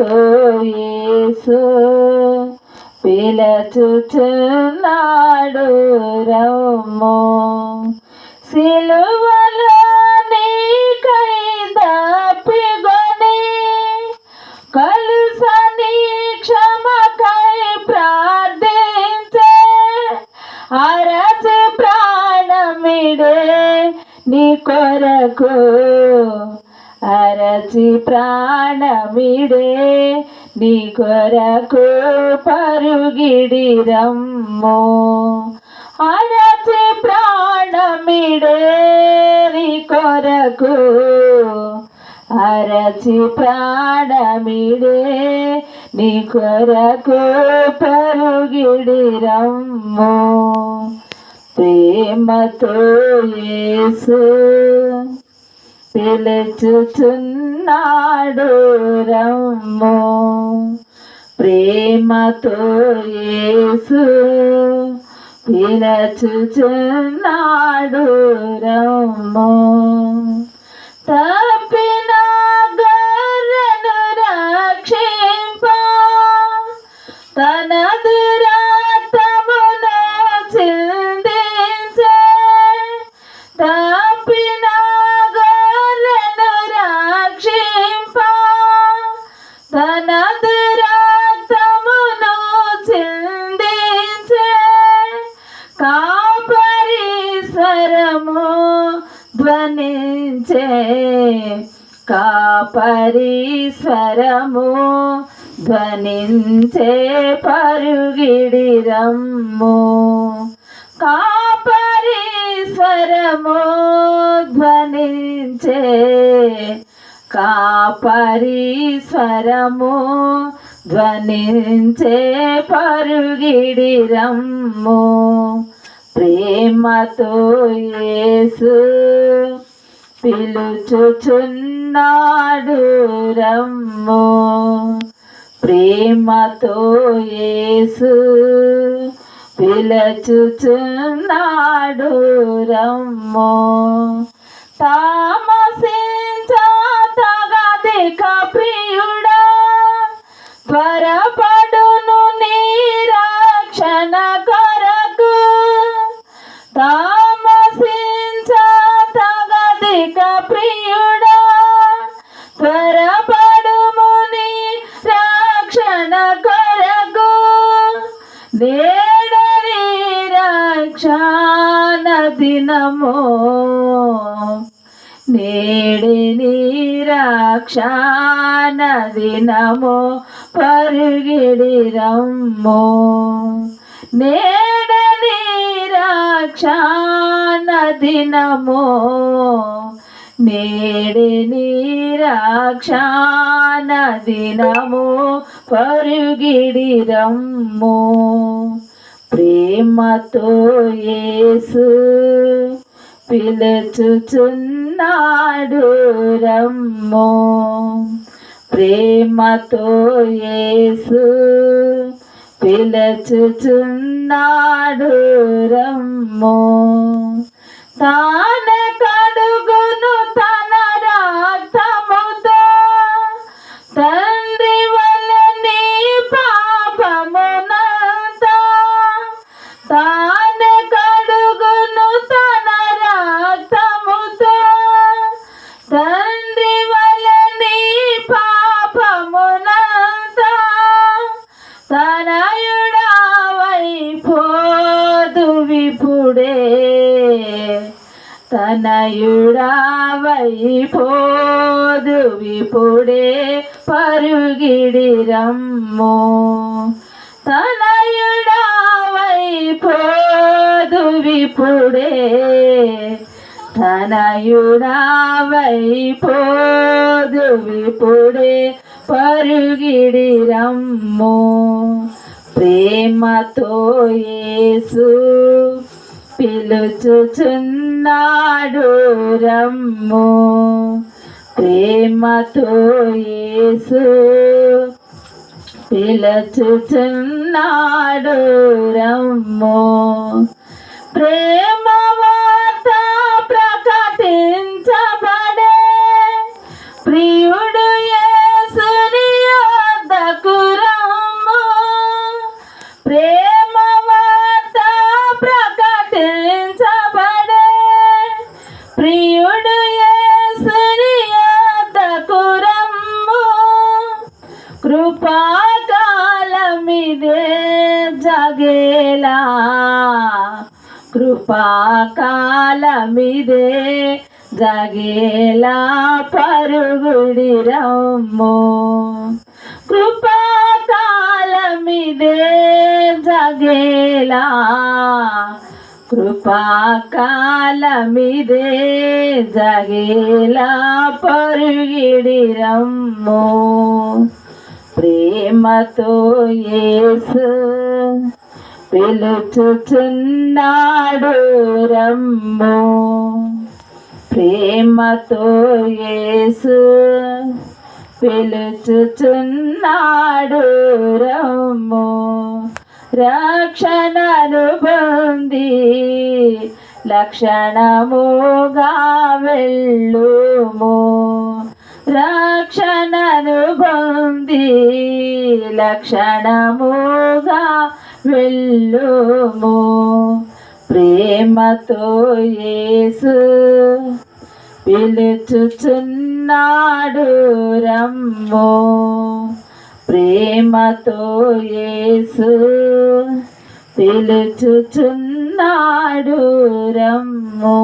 ప్రేమతో యేసు పిలచుచున్నాడు రమ్ము. సిలువలో నీకై దాపిగొని కలుసని క్షమకై ప్రార్థించే అరచి ప్రాణమిడే నీ కొరకు అరచి ప్రాణమిడే నీ కొరకు పరుగిడి రమ్ము అరచి ప్రాణమిడే నీ కొరకు అరచి ప్రాణమిడే నీ కొరకు పరుగిడి రమ్ము ప్రేమతో యేసు పిలుచుచున్నాడు రమ్ము. ప్రేమతో యేసు పిలుచుచున్నాడు రమ్ము. తప్పిన గర్రను రక్షింప తనదు కాపరీశ్వరము కాపరి స్వరము ధ్వనించే పరుగిడి రమ్ము ధ్వనించే కాపరి స్వరము ధ్వనించే పరుగిడి రమ్ము ప్రేమతో యేసు పిలుచుచున్నాడు రమ్ము. ప్రేమతో యేసు పిలుచుచున్నాడు రమ్ము. తామసించగదిక మన కొరకు వేడని రక్షణ దినము. నేడిని రక్షణ దినము పరుగిడి రమ్ము నేడని రక్షణ దినము. నేడిని రక్షణ దినము పరుగిడి రమ్ము ప్రేమతో యేసు పిలుచుచున్నాడు రమ్ము ప్రేమతో యేసు పిలుచుచున్నాడు రమ్ము తా తనయుడావై పోదు విపుడే పరుగిడిరమ్ము. తనయుడావై పోదు విపుడే తనయుడావై పోదు విపుడే పరుగిడిరమ్ము. ప్రేమతో యేసు పిలుచుచున్నాడు రమ్ము. ప్రేమతో యేసు పిలుచుచున్నాడు రమ్ము. జగేలా కృపాకాలమిదే జగేలా పరుగుడి రమ్ము. కృపాకాలమిదే జగేలా కృపాకాలమిదే జగేలా పరుగిడి రమ్ము. ప్రేమతో యేసు పిలుచుచున్నాడు రమ్ము. ప్రేమతో యేసు పిలుచుచున్నాడు రమ్ము. రక్షణను పొంది లక్షణముగా వెళ్ళుము. రక్షణను పొంది లక్షణముగా వెళ్ళుము. ప్రేమతో యేసు పిలుచుచున్నాడు రమ్ము. ప్రేమతో యేసు పిలుచుచున్నాడు రమ్ము.